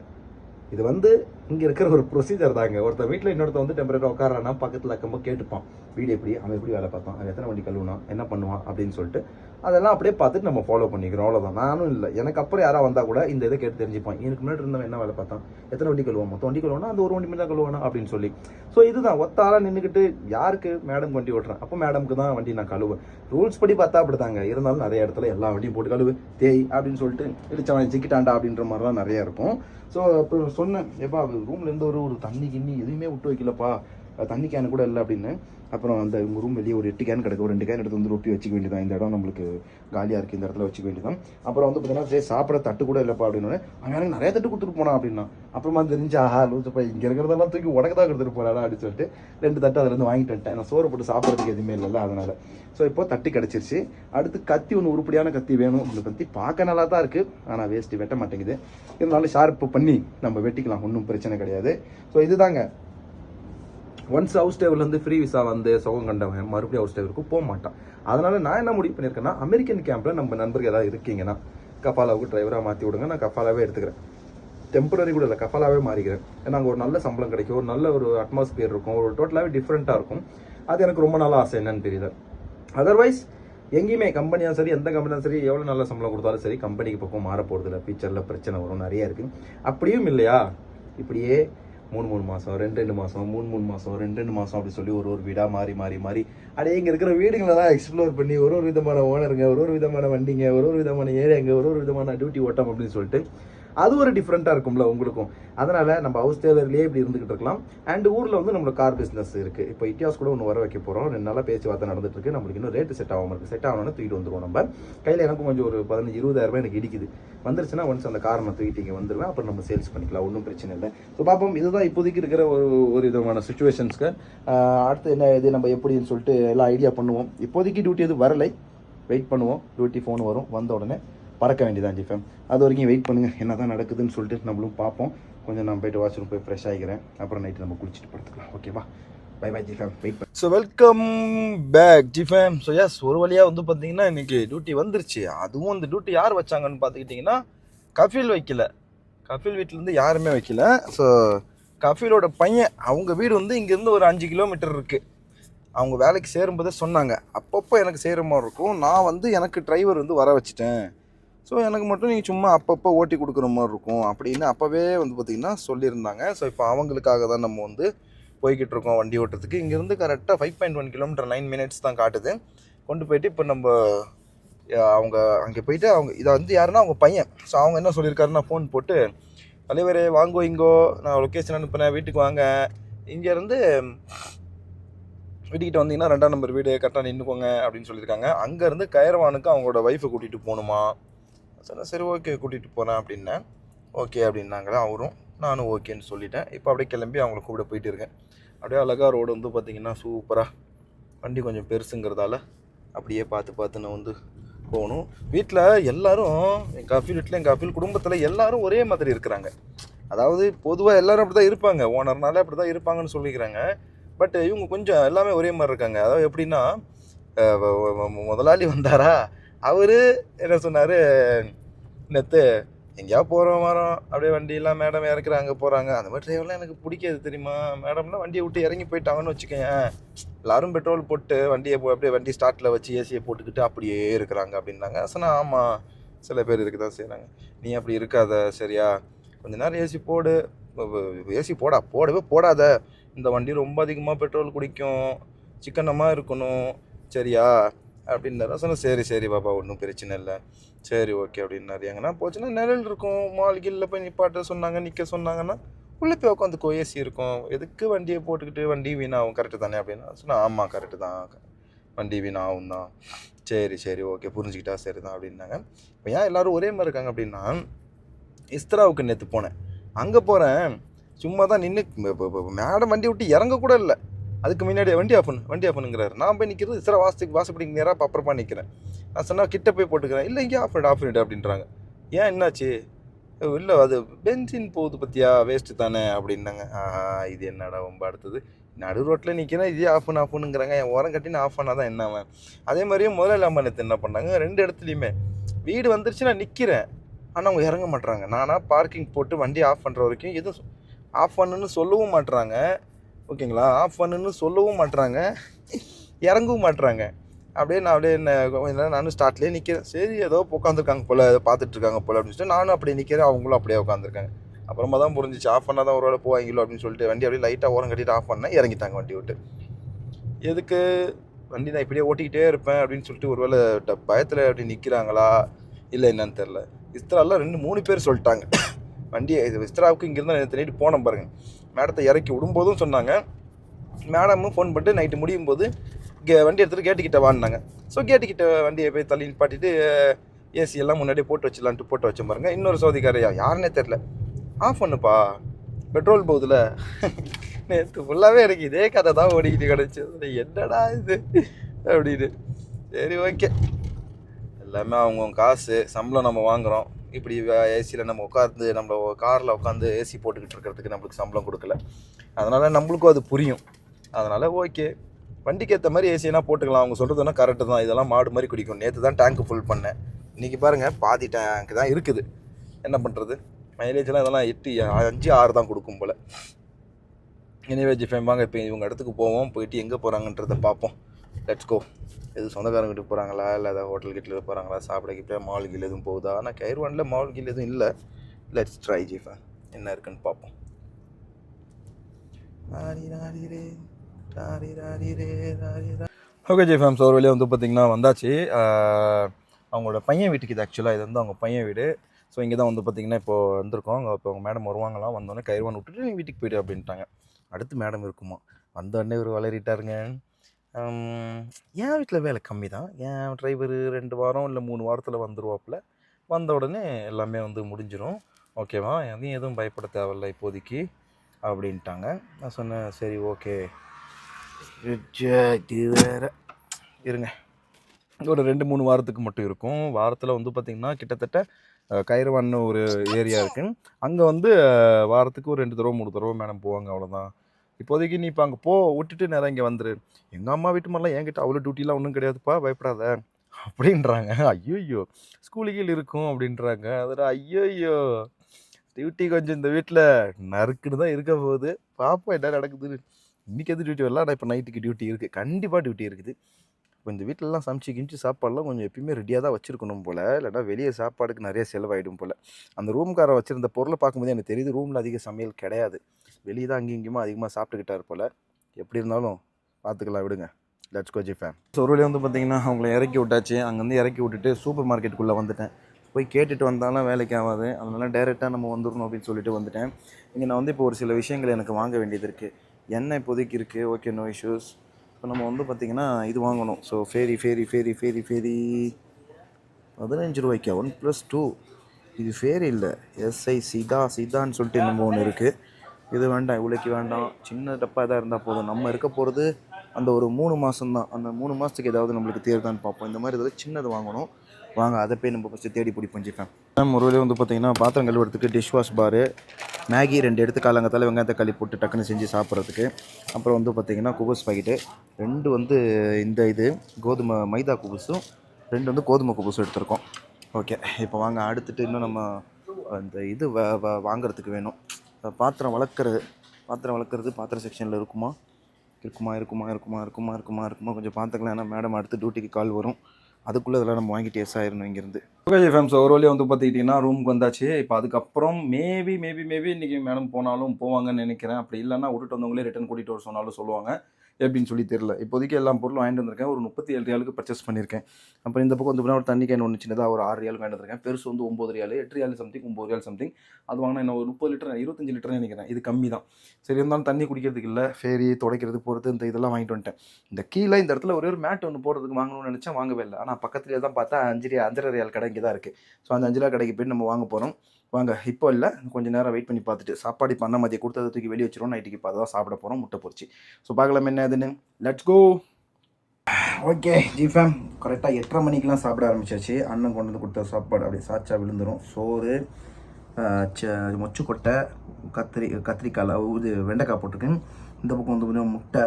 இது வந்து இங்கே இருக்கிற ஒரு ப்ரொசீஜர் தாங்க. ஒருத்தன் வீட்டில் இன்னொருத்த வந்து டெம்பரேட்டாக உட்காரானா பக்கத்தில் அக்கம்போ கேட்டுப்பான். வீடு எப்படி அவன் எப்படி வேலை பார்த்தான்? அவன் எத்தனை வண்டி கழுவுனா என்ன பண்ணுவான் அப்படின்னு சொல்லிட்டு அதெல்லாம் அப்படியே பார்த்துட்டு நம்ம ஃபாலோ பண்ணிக்கிறோம். அவ்வளோதான் நானும் இல்லை. எனக்கு அப்புறம் யாராவது வந்தால் கூட இந்த இதை கேட்டு தெரிஞ்சுப்பான். எனக்கு முன்னாடி இருந்தவன் என்ன வேலை பார்த்தான்? எத்தனை வண்டி கழுவான்? மொத்தம் வண்டி கழுவானா? அந்த ஒரு வண்டி மட்டும் தான் கழுவானா? அப்படின்னு சொல்லி. ஸோ இதுதான். ஒத்தாளாக நின்றுக்கிட்டு யாருக்கு மேடம் வண்டி ஓட்டுறேன்? அப்போ மேடம்க்கு தான் வண்டி நான் கழுவுவேன். ரூல்ஸ் படி பார்த்தா அப்படிதாங்க இருந்தாலும் நிறைய இடத்துல எல்லா வண்டியும் போட்டு கழுவு. தேய் அப்படின்னு சொல்லிட்டு இடிச்சவன் சிக்கிட்டாண்டா அப்படின்ற மாதிரிலாம் நிறைய இருக்கும். ஸோ அப்புறம் சொன்னேன் எப்பா ரூம்ல இருந்து ஒரு ஒரு தண்ணி கிண்ணி எதுவுமே விட்டு வைக்கலப்பா. தண்ணி கேன் கூட இல்லை அப்படின்னு. அப்புறம் அந்த உங்கள் ரூம் வெளியே ஒரு எட்டு கேன் கிடக்கு. ஒரு ரெண்டு கேன் எடுத்து வந்து ரொட்டி வச்சுக்க வேண்டியதான் இந்த இடம் நம்மளுக்கு காலியாக இருக்குது இந்த இடத்துல வச்சுக்க வேண்டியதான் அப்புறம் வந்து பார்த்தீங்கன்னா சரி சாப்பிட தட்டு கூட இல்லைப்பா அப்படின்னு அவன் எனக்கு நிறைய தட்டு கொடுத்துட்டு போனான் அப்படின்னா அப்புறமா தெரிஞ்சு ஆஹா லூசப்பா இங்கே இருக்கிறதெல்லாம் தூக்கி உடக்கு தான் கொடுத்துட்டு போறாடா அப்படின்னு சொல்லிட்டு ரெண்டு தட்டு அதுலேருந்து வாங்கிட்டு வந்துட்டேன். நான் சோறு போட்டு சாப்பிட்றதுக்கு எதுவுமே இல்லைல்ல அதனால். ஸோ இப்போ தட்டி கிடச்சிருச்சு. அடுத்து கத்தி ஒன்று உருப்படியான கத்தி வேணும். அந்த கத்தி பார்க்க நல்லா தான் இருக்குது ஆனால் வேஸ்ட்டு வெட்ட மாட்டேங்குது. இருந்தாலும் ஷார்ப்பு பண்ணி நம்ம வெட்டிக்கலாம். ஒன்றும் பிரச்சனை கிடையாது. ஸோ இதுதாங்க. ஒன்ஸ் ஹவுஸ் டேவிலேருந்து ஃப்ரீ விசா வந்து சுகம் கண்டவன் மறுபடியும் ஹவுஸ் டேபிளுக்கு போக மாட்டான் அதனால் நான் என்ன முடிவு பண்ணியிருக்கேன்னா அமெரிக்கன் கேம்பில் நம்ம நண்பர்கள் ஏதாவது இருக்கீங்கன்னா கஃபாலாவுக்கு டிரைவராக மாற்றி விடுங்க நான் கஃபாலாவே எடுத்துக்கிறேன். டெம்பரரி கூட இல்லை கஃபாலாவே மாறிக்கிறேன். ஏன்னா அங்கே ஒரு நல்ல சம்பளம் கிடைக்கும் ஒரு நல்ல ஒரு அட்மாஸ்பியர் இருக்கும் ஒரு டோட்டலாகவே டிஃப்ரெண்ட்டாக இருக்கும். அது எனக்கு ரொம்ப நாள் ஆசை என்னன்னு தெரியல. அதர்வைஸ் எங்கேயுமே கம்பெனியாக சரி எந்த கம்பெனியும் சரி எவ்வளோ நல்ல சம்பளம் கொடுத்தாலும் சரி கம்பெனிக்கு பக்கம் மாற போகிறது இல்லை ஃபியூச்சரில் பிரச்சனை வரும் நிறைய இருக்குது அப்படியும் இல்லையா? இப்படியே மூணு மூணு மாதம் ரெண்டு ரெண்டு மாதம் மூணு மூணு மாதம் ரெண்டு ரெண்டு மாதம் அப்படி சொல்லி ஒரு ஒரு வீடாக மாறி மாறி மாறி. அப்படியே இங்கே இருக்கிற வீடுங்களை தான் எக்ஸ்ப்ளோர் பண்ணி ஒரு ஒரு விதமான ஓனருங்க ஒரு ஒரு விதமான வண்டிங்க ஒரு ஒரு விதமான ஏரியாங்க ஒரு ஒரு விதமான டியூட்டி ஓட்டம் அப்படின்னு சொல்லிட்டு அது ஒரு டிஃப்ரெண்ட்டாக இருக்கும்ல உங்களுக்கும். அதனால் நம்ம ஹவுஸ் டேலர்லேயே இப்படி இருந்துகிட்டு இருக்கலாம். அண்ட் ஊரில் வந்து நம்மளோட கார் பிஸ்னஸ் இருக்குது இப்போ இட்டியாஸ் கூட ஒன்று வர வைக்க போகிறோம் ரெண்டு நாளாக பேச்சுவார்த்தை நடந்துட்டு இருக்கு. நம்மளுக்கு இன்னும் ரேட்டு செட் ஆகும் இருக்குது செட் ஆகணும்னு தூக்கிட்டு வந்துருவோம் நம்ம. கையில் எனக்கும் கொஞ்சம் ஒரு பதினஞ்சு இருபதாயிரம் ரூபாய் எனக்கு இடிக்குது. வந்துருச்சுன்னா ஒன்ஸ் அந்த காரணம் நான் தூக்கிட்டு இங்கே வந்துருவேன். அப்புறம் நம்ம சேல்ஸ் பண்ணிக்கலாம். ஒன்றும் பிரச்சனை இல்லை. ஸோ பார்ப்போம் இதுதான் இப்போதைக்கு இருக்கிற ஒரு ஒரு விதமான சுச்சுவேஷன்ஸ்க்கு அடுத்து என்ன இது நம்ம எப்படின்னு சொல்லிட்டு எல்லாம் ஐடியா பண்ணுவோம். இப்போதைக்கு டியூட்டி எதுவும் வரலை. வெயிட் பண்ணுவோம். டியூட்டி ஃபோன் வரும். வந்த உடனே. பறக்க வேண்டியதான் ஜிஃபம் அது வரைக்கும் வெயிட் பண்ணுங்கள் என்ன தான் நடக்குதுன்னு சொல்லிட்டு நம்மளும் பார்ப்போம். கொஞ்சம் நான் போயிட்டு வாஷ்ரூம் போய் ஃப்ரெஷ் ஆகிக்கிறேன் அப்புறம் நைட்டு நம்ம குளிச்சுட்டு படுத்துக்கலாம். ஓகேவா bye bye G fam wait so welcome back G fam so yes ஒரு வழியாக வந்து பார்த்தீங்கன்னா இன்றைக்கி டியூட்டி வந்துருச்சு. அதுவும் அந்த டியூட்டி யார் வச்சாங்கன்னு பார்த்துக்கிட்டிங்கன்னா கஃபீல் வைக்கல. கஃபீல் வீட்டிலேருந்து யாருமே வைக்கல. ஸோ கஃபீலோட பையன் அவங்க வீடு வந்து இங்கேருந்து ஒரு அஞ்சு கிலோமீட்டர் இருக்குது அவங்க வேலைக்கு சேரும்போதே சொன்னாங்க. அப்பப்போ எனக்கு செய்கிற மாதிரி இருக்கும். நான் வந்து எனக்கு டிரைவர் வந்து வர வச்சுட்டேன். ஸோ எனக்கு மட்டும் நீங்கள் சும்மா அப்பப்போ ஓட்டி கொடுக்குற மாதிரி இருக்கும். அப்படின்னு அப்போவே வந்து பார்த்திங்கன்னா சொல்லியிருந்தாங்க. ஸோ இப்போ அவங்களுக்காக தான் நம்ம வந்து போய்கிட்டு இருக்கோம் வண்டி ஓட்டுறதுக்கு. இங்கேருந்து கரெக்டாக five point one kilometre nine minutes தான் காட்டுது. கொண்டு போயிட்டு இப்போ நம்ம அவங்க அங்கே போயிட்டு அவங்க இதை வந்து யாருன்னா அவங்க பையன். ஸோ அவங்க என்ன சொல்லியிருக்காருன்னா ஃபோன் போட்டு தலைவரே வாங்கோ இங்கோ நான் லொக்கேஷன் அனுப்புனேன் வீட்டுக்கு வாங்க. இங்கேருந்து வீட்டுக்கிட்ட வந்தீங்கன்னா ரெண்டாம் நம்பர் வீடு கரெக்டாக நின்றுக்கோங்க அப்படின்னு சொல்லியிருக்காங்க. அங்கேருந்து கயர்வானுக்கு அவங்களோட ஒய்ஃபை கூட்டிகிட்டு போகணுமா? சொன்னேன். சரி ஓகே கூட்டிகிட்டு போகிறேன் அப்படின்னேன் ஓகே அப்படின்னாங்களே அவரும் நானும் ஓகேன்னு சொல்லிட்டேன். இப்போ அப்படியே கிளம்பி அவங்கள கூப்பிட போயிட்டு இருக்கேன். அப்படியே அழகா ரோடு வந்து பார்த்திங்கன்னா சூப்பராக வண்டி கொஞ்சம் பெருசுங்கிறதால அப்படியே பார்த்து பார்த்து நான் வந்து போகணும். வீட்டில் எல்லோரும் எங்கள் அஃபீல் வீட்டில் எங்கள் அஃபீல் குடும்பத்தில் எல்லோரும் ஒரே மாதிரி இருக்கிறாங்க. அதாவது பொதுவாக எல்லாரும் அப்படி தான் இருப்பாங்க. ஓனர்னால அப்படி தான் இருப்பாங்கன்னு சொல்லிக்கிறாங்க. பட் இவங்க கொஞ்சம் எல்லாமே ஒரே மாதிரி இருக்காங்க. அதாவது எப்படின்னா முதலாளி வந்தாரா? அவர் என்ன சொன்னார்? நேற்று எங்கேயா போகிறோம் வரோம். அப்படியே வண்டியெல்லாம் மேடம் இறக்குறாங்க போகிறாங்க அந்த மாதிரி டிரைவர்லாம் எனக்கு பிடிக்காது தெரியுமா? மேடம்லாம் வண்டியை விட்டு இறங்கி போயிட்டாங்கன்னு வச்சுக்கோங்க எல்லாரும் பெட்ரோல் போட்டு வண்டியை போ- அப்படியே வண்டி ஸ்டார்ட்டில் வச்சு ஏசியை போட்டுக்கிட்டு அப்படியே இருக்கிறாங்க அப்படின்னாங்க. சொன்னா ஆமாம் சில பேர் இதுக்கு தான் செய்கிறாங்க நீ அப்படி இருக்காத சரியா? கொஞ்ச நேரம் ஏசி போடு. ஏசி போடா போடவே போடாத. இந்த வண்டி ரொம்ப அதிகமாக பெட்ரோல் குடிக்கும். சிக்கனமாக இருக்கணும். சரியா? அப்படின்னாரு. சொன்னேன் சரி சரி பாப்பா ஒன்றும் பிரச்சனை இல்லை. சரி ஓகே அப்படின்னாரு. எங்கன்னா போச்சுன்னா நிழல் இருக்கும். மால் போய் நிப்பாட்ட சொன்னாங்க நிற்க சொன்னாங்கன்னா உள்ளே போய் உட்காந்து ஏசி இருக்கும். எதுக்கு வண்டியை போட்டுக்கிட்டு வண்டி வீணாகும்? கரெக்டு தானே அப்படின்னா சொன்னால் ஆமாம் கரெக்டு தான். வண்டி வீணாகும் தான். சரி சரி ஓகே புரிஞ்சுக்கிட்டா சரி தான் அப்படின்னாங்க. இப்போ ஏன் எல்லாரும் ஒரே மாதிரி இருக்காங்க அப்படின்னா இஸ்த்ராவுக்கு நேற்று போனேன். அங்கே போகிறேன் சும்மா தான் நின்று மேடம் வண்டி விட்டு இறங்க கூட இல்லை. அதுக்கு முன்னாடி வண்டி ஆஃப் பண்ணு வண்டி ஆஃப் பண்ணுங்கிறாரு. நான் போய் நிற்கிறது சில வாசத்துக்கு வாசப்படி நேராக அப்புறமா நிற்கிறேன் நான் சொன்னால் கிட்ட போய் போட்டுக்கிறேன். இல்லை இங்கே ஆஃப் பண்ணிட்டு ஆஃப் பண்ணிட்டு அப்படின்றாங்க. ஏன் என்னாச்சு? இல்லை அது பென்சின் போகுது பற்றியா வேஸ்ட்டு தானே அப்படின்னாங்க. ஆஹா இது என்னடா ரொம்ப அடுத்தது. நடு ரோட்டில் நிற்கிறேன் இதே ஆஃப் பண்ண ஆஃப் பண்ணுங்கிறாங்க. என் உரம் கட்டினு ஆஃப் பண்ணால் தான் என்ன அவன் அதே மாதிரியே முதல்ல நேற்று என்ன பண்ணாங்க? ரெண்டு இடத்துலையுமே. வீடு வந்துருச்சு நான் நிற்கிறேன் ஆனால் அவங்க இறங்க மாட்றாங்க. நானாக பார்க்கிங் போட்டு வண்டி ஆஃப் பண்ணுற வரைக்கும் எதுவும் ஆஃப் பண்ணுன்னு சொல்லவும் மாட்டுறாங்க ஓகேங்களா? ஆஃப் பண்ணுன்னு சொல்லவும் மாட்றாங்க. இறங்கவும் மாட்றாங்க. அப்படியே நான் அப்படியே என்ன நானும் ஸ்டார்ட்லேயே நிற்கிறேன் சரி ஏதோ உட்காந்துருக்காங்க போல் ஏதோ பார்த்துட்டு இருக்காங்க போல் அப்படின்னு சொல்லிட்டு நானும் அப்படியே நிற்கிறேன் அவங்களும் அப்படியே உட்காந்துருக்காங்க அப்புறமா தான் புரிஞ்சிச்சு ஆஃப் பண்ணால் தான் ஒரு வேளை போவாங்களோ அப்படின்னு சொல்லிட்டு வண்டி அப்படியே லைட்டாக ஓரம் கட்டிட்டு ஆஃப் பண்ணேன் இறங்கிட்டாங்க வண்டி விட்டு. எதுக்கு? வண்டி நான் இப்படியே ஓட்டிக்கிட்டே இருப்பேன் அப்படின்னு சொல்லிட்டு ஒரு வேளை பயத்தில் அப்படி நிற்கிறாங்களா இல்லை என்னன்னு தெரில விஸ்திராலாம் ரெண்டு மூணு பேர் சொல்லிட்டாங்க. வண்டி இது விஸ்திராவுக்கு இங்கேருந்து நேற்று நைட்டு போனோம் பாருங்கள் மேடத்தை இறக்கி விடும்போதும் சொன்னாங்க. மேடமும் ஃபோன் பண்ணிட்டு நைட்டு முடியும் போது கே வண்டி எடுத்துகிட்டு கேட்டுக்கிட்ட வாங்கினாங்க ஸோ கேட்டுக்கிட்ட வண்டியை போய் தள்ளி நிப்பாட்டிட்டு ஏசி எல்லாம் முன்னாடியே போட்டு வச்சிடலான்ட்டு போட்டு வச்ச பாருங்க. இன்னொரு சோதிக்காரையா யாருன்னே தெரில ஆஃப் பண்ணுப்பா பெட்ரோல் போகுதுல. நேற்று ஃபுல்லாகவே எனக்கு இதே கதை தான் ஓடிக்கிட்டு கிடச்சி என்னடா இது? அப்படின்னு. சரி ஓகே எல்லாமே அவங்கவுங்க காசு சம்பளம் நம்ம வாங்குகிறோம் இப்படி ஏசியில் நம்ம உட்காந்து நம்ம காரில் உட்காந்து ஏசி போட்டுக்கிட்டு இருக்கிறதுக்கு நம்மளுக்கு சம்பளம் கொடுக்கல. அதனால் நம்மளுக்கும் அது புரியும். அதனால் ஓகே. வண்டிக்கு ஏற்ற மாதிரி ஏசினா போட்டுக்கலாம். அவங்க சொல்கிறதுனா கரெக்டு தான். இதெல்லாம் மாடு மாதிரி குடிக்கும். நேற்று தான் டேங்க் ஃபுல் பண்ணேன். இன்றைக்கி பாருங்கள் பாதி டேங்க் தான் இருக்குது. என்ன பண்ணுறது மைலேஜ்லாம் இதெல்லாம் எட்டு அஞ்சு ஆறு தான் கொடுக்கும் போல். எனிவே ஜிஃபேம் வாங்க. இப்போ இவங்க இடத்துக்கு போவோம். போயிட்டு எங்கே போகிறாங்கன்றதை பார்ப்போம். லெட்ஸ் கோ எது சொந்தக்காரங்க வீட்டுக்கு போகிறாங்களா இல்லை ஏதாவது ஹோட்டல் கிட்ட போகிறாங்களா சாப்பிட கிட்ட மால் கீழ் எதுவும் போகுதா? ஆனால் கைர்வானில் மால் கீழ் எதுவும் இல்லை. லெட்ஸ் ட்ரை ஜிஃபேன் என்ன இருக்குன்னு பார்ப்போம். ஓகே ஜெய்ஃபாம் சோர் ஒரு வழியாக வந்து பார்த்திங்கன்னா வந்தாச்சு. அவங்களோட பையன் வீட்டுக்கு இது ஆக்சுவலாக இது வந்து அவங்க பையன் வீடு. ஸோ இங்கே தான் வந்து பார்த்திங்கன்னா இப்போ வந்திருக்கோம். அங்கே இப்போ அவங்க மேடம் வருவாங்களாம். வந்தோடனே கைர்வான் விட்டுட்டு நீ வீட்டுக்கு போயிடு அப்படின்ட்டாங்க. அடுத்து மேடம் இருக்குமா? வந்தோடனே இவர் வளரிட்டாருங்க. என் வீட்டில் வேலை கம்மி தான். என் டிரைவர் ரெண்டு வாரம் இல்லை மூணு வாரத்தில் வந்துருவாப்புல. வந்த உடனே எல்லாமே வந்து முடிஞ்சிடும் ஓகேவா எதையும் எதுவும் பயப்பட தேவையில்ல இப்போதைக்கு அப்படின்ட்டாங்க. நான் சொன்னேன் சரி ஓகே இது இருங்க. ஒரு ரெண்டு மூணு வாரத்துக்கு மட்டும் இருக்கும். வாரத்தில் வந்து பார்த்திங்கன்னா கிட்டத்தட்ட கயிறுவான்னு ஒரு ஏரியா இருக்குது அங்கே வந்து வாரத்துக்கு ஒரு ரெண்டு தடவை மூணு தடவை மேடம் போவாங்க அவ்வளோதான் இப்போதைக்கு நீ இப்போ அங்கே போ விட்டுட்டு நேரம் இங்கே வந்துரு. எங்கள் அம்மா வீட்டு மாதிரிலாம் என்கிட்ட அவ்வளோ டியூட்டிலாம் ஒன்றும் கிடையாதுப்பா பயப்படாத. அப்படின்றாங்க. ஐயோயோ ஸ்கூலுக்கு இருக்கும் அப்படின்றாங்க. அதில் ஐயோயோ டியூட்டி கொஞ்சம் இந்த வீட்டில் நறுக்குன்னு தான் இருக்க போகுது. பார்ப்போம் என்ன நடக்குதுன்னு. இன்றைக்கி எது டியூட்டி வரலாம் ஆனால் இப்போ நைட்டுக்கு டியூட்டி இருக்குது கண்டிப்பாக டியூட்டி இருக்குது. இப்போ இந்த வீட்டிலலாம் சமைச்சு கிஞ்சி சாப்பாடுலாம் கொஞ்சம் எப்பயுமே ரெடியாக தான் வச்சுருக்கணும் போல். இல்லைன்னா வெளியே சாப்பாடுக்கு நிறைய செலவாயிடும் போல். அந்த ரூம்காரன் வச்சுருந்த பொருளை பார்க்கும்போது எனக்கு தெரியுது ரூமில் அதிக சமையல் கிடையாது. வெளியே தான் அங்கேயும் இங்கேயுமா அதிகமாக சாப்பிட்டுக்கிட்டார் போல். எப்படி இருந்தாலும் பார்த்துக்கலாம் விடுங்க. லட்ஸ் கோஜி ஃபேன் ஸோ ஒரு வந்து பார்த்தீங்கன்னா அவங்கள இறக்கி விட்டாச்சு. அங்கேருந்து இறக்கி விட்டுட்டு சூப்பர் மார்க்கெட்டுக்குள்ளே வந்துட்டேன். போய் கேட்டுட்டு வந்தாலும் வேலைக்கு ஆகாது. அதனால டேரெக்டாக நம்ம வந்துடணும் அப்படின்னு சொல்லிட்டு வந்துட்டேன். இங்கே நான் வந்து இப்போ ஒரு சில விஷயங்கள் எனக்கு வாங்க வேண்டியது இருக்குது என்ன இப்போதைக்கு இருக்குது ஓகே நோ இஷ்யூஸ் இப்போ நம்ம வந்து பார்த்திங்கன்னா இது வாங்கணும். So Fairy Fairy Fairy Fairy Fairy பதினஞ்சு ரூபாய்க்கா ஒன் ப்ளஸ் டூ இது ஃபேரி இல்லை. எஸ்ஐ சிதா சிதான்னு சொல்லிட்டு என்னமோ ஒன்று இருக்குது இது வேண்டாம் இவ்வளோக்கு வேண்டாம். சின்ன டப்பா இதாக இருந்தால் போதும். நம்ம இருக்க போகிறது அந்த ஒரு மூணு மாதம் தான் அந்த மூணு மாதத்துக்கு ஏதாவது நம்மளுக்கு தேர்தான்னு பார்ப்போம். இந்த மாதிரி ஏதாவது சின்னது வாங்கணும். வாங்க அதை போய் நம்ம ஃபஸ்ட்டு தேடி பிடிப்போம் ஜிஃபேன் மேம் ஒரு வந்து பார்த்தீங்கன்னா பாத்திரம் கழுவுறதுக்கு டிஷ் வாஷ் பாரு மேகி ரெண்டு எடுத்து காலங்கத்தால் வெங்காயத்தை களி போட்டு டக்குன்னு செஞ்சு சாப்பிட்றதுக்கு. அப்புறம் வந்து பார்த்தீங்கன்னா குபுஸ் பாக்கெட்டு ரெண்டு வந்து இந்த இது கோதுமை மைதா குபுஸும் ரெண்டு வந்து கோதுமை குபுஸும் எடுத்திருக்கோம். ஓகே இப்போ வாங்க அடுத்துட்டு இன்னும் நம்ம அந்த இது வ- வ- வாங்குறதுக்கு வேணும். பாத்திரம் வளர்க்குறது பாத்திரம் வளர்க்குறது பாத்திரம் செக்ஷனில் இருக்குமா? இருக்குமா இருக்குமா இருக்குமா இருக்குமா இருக்குமா இருக்குமா? கொஞ்சம் பார்த்துக்கலாம் ஏன்னா மேடம் அடுத்து டியூட்டிக்கு கால் வரும். அதுக்குள்ளே இதெல்லாம் நம்ம வாங்கி டேஸ்ட் ஆயிடணும் இங்கேருந்து. ஓகே ஃபேம்ஸ் ஒரு வழியாக வந்து பார்த்துக்கிட்டிங்கன்னா ரூமுக்கு வந்தாச்சு. இப்போ அதுக்கப்புறம் மேபி மேபி மேபி இன்றைக்கி மேடம் போனாலும் போவாங்கன்னு நினைக்கிறேன். அப்படி இல்லைன்னா விட்டுட்டு வந்தவங்களே ரிட்டன் கூட்டிகிட்டு வர சொன்னாலும் சொல்லுவாங்க. எப்படின்னு சொல்லி தெரியல. இப்போதைக்கு எல்லா பொருளும் வாங்கிட்டு வந்திருக்கேன். ஒரு முப்பத்தி ஏழு ரியாலுக்கு பர்ச்சேஸ் பண்ணியிருக்கேன். அப்புறம் இந்த பக்கம் வந்து ஒரு தண்ணி கேன் ஒன்று சின்னதாக ஒரு ஆறு ரியாலுக்கு வாங்கிட்டு வந்திருக்கேன். பெருசு வந்து ஒம்பது ரியாலு எட்டு ரியால் சம்திங் ஒம்பது ரியால் சம்திங் அது வாங்கினா என்ன ஒரு முப்பது லிட்டர் இருபத்தஞ்சு லிட்டர் நினைக்கிறேன். இது கம்மி தான். சரி இருந்தாலும் தண்ணி குடிக்கிறதுக்கு இல்லை. ஃபேரி துடைக்கிறது போகிறது இந்த இதெல்லாம் வாங்கிட்டு வந்துட்டேன். இந்த கீழே இந்த இடத்துல ஒரே ஒரு மேட் ஒன்று போடுறதுக்கு வாங்கணும்னு நினச்சேன் வாங்கவே இல்லை. ஆனால் பக்கத்துலேயே தான் பார்த்தா அஞ்சு அஞ்சரை ரியால் கடை இங்கே தான் இருக்குது ஸோ அந்த அஞ்சு ரூபா கடைக்கு போய் நம்ம வாங்க போகிறோம் வாங்க இப்போ இல்லை. கொஞ்சம் நேரம் வெயிட் பண்ணி பார்த்துட்டு சாப்பாடு இப்போ அண்ணன் மதியம் கொடுத்ததை தூக்கி வெளியே வச்சிருவோம். நைட்டுக்கு இப்போ அதான் சாப்பிட போகிறோம் முட்டை பொறிச்சு ஸோ பார்க்கலாம் என்ன இதுன்னு let's go okay G fam கரெக்டாக எட்டரை மணிக்கெலாம் சாப்பிட ஆரம்பிச்சாச்சு. அண்ணன் கொண்டு வந்து கொடுத்த சாப்பாடு அப்படியே சாச்சா விழுந்துடும் சோறு மொச்சு ச- கத்திரி கத்திரிக்காய் இது வெண்டைக்காய் போட்டிருக்கேன் இந்த பக்கம் வந்து கொஞ்சம் முட்டை.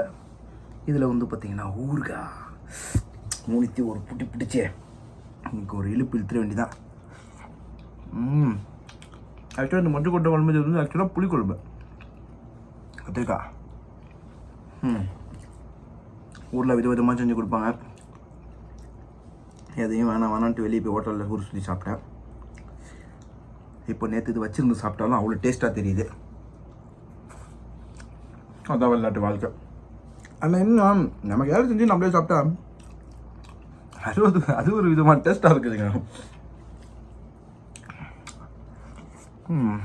இதில் வந்து பார்த்தீங்கன்னா ஊறுகாய் மூணுத்தி ஒரு புட்டி பிடிச்சே. இன்னைக்கு ஒரு இழுப்பு இழுத்துற வேண்டிதான் ம். ஆக்சுவலாக இந்த மொச்சக்கொட்டை குழம்பு வந்து ஆக்சுவலாக புளிக்குழம்பு. கத்திரிக்கா ம். ஊரில் வித விதமாக செஞ்சு கொடுப்பாங்க. எதையும் வேணாம் வேணான்ட்டு வெளியே போய் ஹோட்டலில் ஊர் சுற்றி சாப்பிட்டேன். இப்போ நேற்று இது வச்சுருந்து சாப்பிட்டாலும் அவ்வளோ டேஸ்ட்டாக தெரியுது. அதான் வெளிநாட்டு வாழ்க்கை. ஆனால் என்ன நமக்கு யாரும் செஞ்சு நம்மளே சாப்பிட்டா? அது ஒரு அது ஒரு விதமான டேஸ்ட்டாக இருக்குதுங்க. Hmm. ம்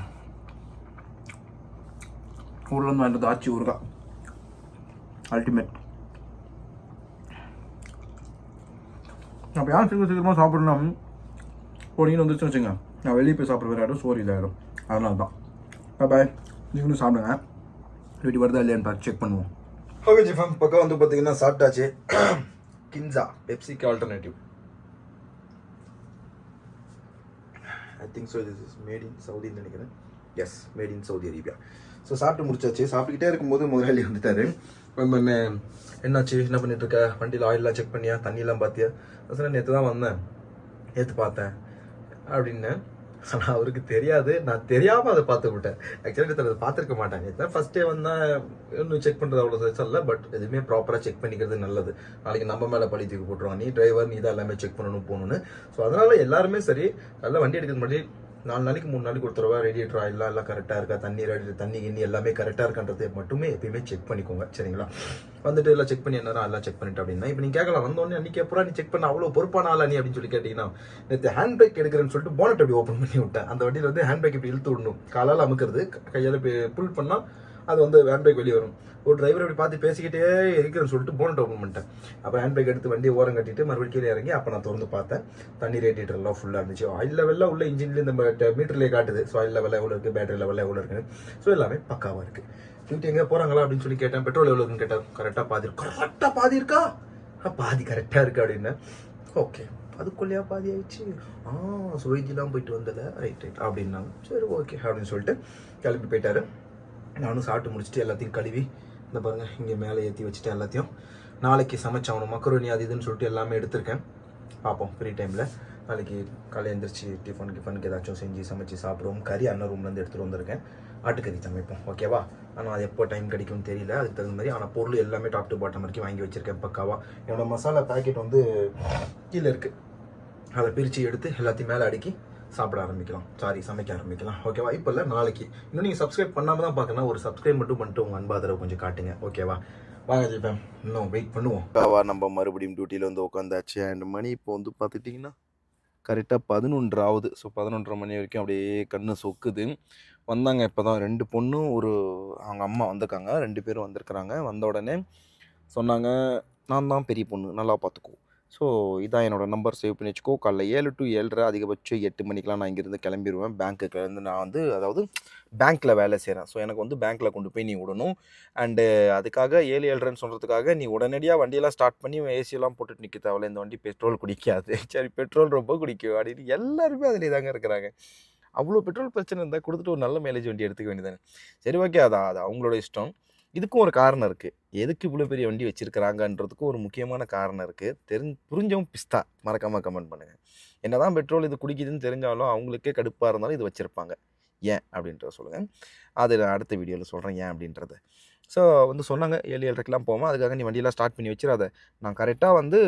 ஊரில் வாங்கிட்டு ஆச்சி ஊருக்கா அல்டிமேட் அப்போ யார் சீக்கிரம் சீக்கிரமாக சாப்பிடணும் பொடின்னு வந்துருச்சுன்னு வச்சுங்க நான் வெளியே போய் சாப்பிட்ற வேறு சோறு இதாகிடும் அதனால தான். பாய் நீங்களும் சாப்பிடுங்க. வீட்டு வருதா இல்லையான்னு செக் பண்ணுவோம். ஓகே ஜிஃபம் பக்கம் வந்து பார்த்தீங்கன்னா சாப்பிட்டாச்சு. Kinza பெப்சிக்கு alternative I think so this is made in சவுதின்னு நினைக்கிறேன். Yes made in Saudi Arabia so சாப்பிட்டு முடிச்சாச்சு. சாப்பிட்டுக்கிட்டே இருக்கும்போது முதலாளி வந்துட்டாரு. என்ன- என்னாச்சு? என்ன பண்ணிட்டு இருக்க வண்டியில் ஆயிலெலாம் செக் பண்ணியா? தண்ணியெல்லாம் பார்த்தியா? சார் நேற்று தான் வந்தேன். நேற்று பார்த்தேன். அப்படின்னு. ஆனால் அவருக்கு தெரியாது. நான் தெரியாமல் அதை பார்த்து விட்டேன். ஆக்சுவலாக அதை பார்த்துருக்க மாட்டாங்க நேற்று ஃபஸ்ட் டே வந்தால் இன்னும் செக் பண்ணுறது அவ்வளோ சரிசம் இல்லை பட் எதுவுமே ப்ராப்பராக செக் பண்ணிக்கிறது நல்லது. நாளைக்கு நம்ம மேலே பழி தூக்கி போட்டுருவாங்க நீ டிரைவர் நீ தான் எல்லாமே செக் பண்ணணும் போகணுன்னு ஸோ அதனால எல்லாருமே சரி நல்லா வண்டி எடுக்கிறது முன்னாடி நாலு நாளைக்கு மூணு நாளைக்கு ஒரு தடவை ரேடியேட்டர் ஆயிலாம் எல்லாம் கரெக்டாக இருக்கா? தண்ணி ரேடியேட்டர் தண்ணி கிண்ணி எல்லாமே கரெக்டாக இருக்கான்றது மட்டுமே எப்பயுமே செக் பண்ணிக்கோங்க. சரிங்களா? வந்துட்டு எல்லாம் செக் பண்ணி என்ன எல்லாம் செக் பண்ணிட்டு அப்படின்னா இப்போ நீ கேட்கலாம் வந்தோடனே அன்றைக்கி எப்போ நீ செக் பண்ண? அவ்வளோ பொறுப்பான ஆளா நீ அப்படின்னு சொல்லி கேட்டிங்கன்னா நேற்று ஹேண்ட் பிரேக் எடுக்கிறேன்னு சொல்லிட்டு போனட் அப்படி ஓப்பன் பண்ணி விட்டேன். அந்த வண்டியில் வந்து ஹேண்ட் பிரேக் இப்படி இழுத்து விடணும். காலால் அமுக்கிறது கையால் புல் பண்ணால் அது வந்து ஹேண்ட் பைக் வெளியே வரும். ஒரு டிரைவர் அப்படி பார்த்து பேசிக்கிட்டே இருக்குதுன்னு சொல்லிட்டு போனட் ஓப்பன் பண்ணிட்டேன். அப்போ ஹேண்ட் பைக் எடுத்து வண்டி ஓரம் கட்டிட்டு மறுபடியும் கீழே இறங்கி அப்போ நான் திறந்து பார்த்தேன். தண்ணி ரேடியேட்டர் எல்லாம் ஃபுல்லாக இருந்துச்சு. ஆயில் லெவலில் உள்ள இன்ஜின்லேயே இந்த மீட்டர்லேயே காட்டுது. ஸோ ஆயில் லெவலில் எவ்வளோ இருக்குது பேட்டரி லெவலில் எவ்வளோ இருக்குன்னு. ஸோ எல்லாமே பக்காவாக இருக்குது டியூட்டி எங்கே போகிறாங்களா அப்படின்னு சொல்லி கேட்டேன். பெட்ரோல் எவ்வளோ இருக்குன்னு கேட்டேன். கரெக்டாக பாதி கரெக்டாக பாதி இருக்கா? ஆ, பாதி கரெக்டாக இருக்கு அப்படின்னு. ஓகே அதுக்குள்ளேயா பாதி ஆயிடுச்சு. ஆ சுவைஜிலாம் போயிட்டு வந்தல ரைட் ரைட் அப்படின்னாங்க. சரி ஓகே அப்படின்னு சொல்லிட்டு கிளம்பி போயிட்டாரு. நானும் சாப்பிட்டு முடிச்சுட்டு எல்லாத்தையும் கழுவி இந்த பாருங்கள் இங்கே மேலே ஏற்றி வச்சுட்டு எல்லாத்தையும். நாளைக்கு சமைச்சாகணும் மக்ரோனி அது இதுன்னு சொல்லிட்டு எல்லாமே எடுத்திருக்கேன். பார்ப்போம் ஃப்ரீ டைமில் நாளைக்கு காலை எழுந்திரிச்சி டிஃபன் கிஃபனுக்கு ஏதாச்சும் செஞ்சு சமைச்சு சாப்பிடுவோம். கறி அண்ணன் ரூம்லேருந்து எடுத்துகிட்டு வந்திருக்கேன். ஆட்டுக்கறி சமைப்போம் ஓகேவா ஆனால் அது எப்போ டைம் கிடைக்கும்னு தெரியல. அதுக்கு தகுந்த மாதிரி ஆனால் பொருள் எல்லாமே டாப் டு பாட்டம் வரைக்கும் வாங்கி வச்சுருக்கேன் பக்காவாக என்னோட மசாலா பேக்கெட் வந்து கீழே இருக்குது அதை பிரித்து எடுத்து எல்லாத்தையும் மேலே அடுக்கி சாப்பிட ஆரம்பிக்கலாம். சாரி சமைக்க ஆரம்பிக்கலாம். ஓகேவா இப்போ இல்லை நாளைக்கு. இன்னும் நீங்கள் சப்ஸ்கிரைப் பண்ணாமல் தான் பார்க்கணும் ஒரு சப்ஸ்கிரைப் மட்டும் பண்ணிட்டு உங்கள் அன்பாதரவை கொஞ்சம் காட்டுங்க. ஓகேவா வாங்க ஜிபேம் இன்னும் வெயிட் பண்ணுவோம். வா நம்ம மறுபடியும் டியூட்டியில் வந்து உட்காந்தாச்சு அண்ட் மணி இப்போ வந்து பார்த்துட்டிங்கன்னா கரெக்டாக பதினொன்று ஆகுது ஸோ பதினொன்றரை மணி வரைக்கும் அப்படியே கண்ணு சொக்குது. வந்தாங்க இப்போ தான் ரெண்டு பொண்ணும் ஒரு அவங்க அம்மா வந்திருக்காங்க. ரெண்டு பேரும் வந்திருக்கிறாங்க. வந்த உடனே சொன்னாங்க நான் தான் பெரிய பொண்ணு. நல்லா பார்த்துக்குவோம் ஸோ இதான் என்னோடய நம்பர் சேவ் பண்ணி வச்சுக்கோ. காலைல ஏழு டு ஏழரை அதிகபட்சம் எட்டு மணிக்கெலாம் நான் இங்கேருந்து கிளம்பிடுவேன் பேங்க்குக்கு இருந்து நான் வந்து அதாவது பேங்க்கில் வேலை செய்கிறேன் ஸோ எனக்கு வந்து பேங்க்கில் கொண்டு போய் நீ விடணும். அண்டு அதுக்காக ஏழு ஏழ்ரைன்னு சொல்கிறதுக்காக நீ உடனடியாக வண்டியெல்லாம் ஸ்டார்ட் பண்ணி ஏசியெல்லாம் போட்டுட்டு நிற்க தேவையில்ல. இந்த வண்டி பெட்ரோல் குடிக்காது. *laughs* சரி பெட்ரோல் ரொம்ப குடிக்கும் அப்படின்னு எல்லாருமே அதிலே தாங்க இருக்கிறாங்க. அவ்வளோ பெட்ரோல் பிரச்சனை இருந்தால் கொடுத்துட்டு ஒரு நல்ல மைலேஜ் வண்டி எடுத்துக்க வேண்டியதானே சரி ஓகே அதான் அது அவங்களோட இஷ்டம். இதுக்கும் ஒரு காரணம் இருக்குது எதுக்கு இவ்வளோ பெரிய வண்டி வச்சுருக்கிறாங்கன்றதுக்கும் ஒரு முக்கியமான காரணம் இருக்குது தெரிஞ்ச புரிஞ்சவங்க பிஸ்தா. மறக்காமல் கமெண்ட் பண்ணுங்கள் என்ன தான் பெட்ரோல் இது குடிக்குதுன்னு தெரிஞ்சாலும் அவங்களுக்கே கடுப்பாக இருந்தாலும் இது வச்சுருப்பாங்க. ஏன்? அப்படின்றத சொல்லுங்கள் அது நான் அடுத்த வீடியோவில் சொல்கிறேன் ஏன்? அப்படின்றது. ஸோ வந்து சொன்னாங்க. ஏழு ஏழரைக்கெலாம் போவோம். அதுக்காக நீ வண்டியெல்லாம் ஸ்டார்ட் பண்ணி வச்சிடாத. நான் கரெக்டாக வந்து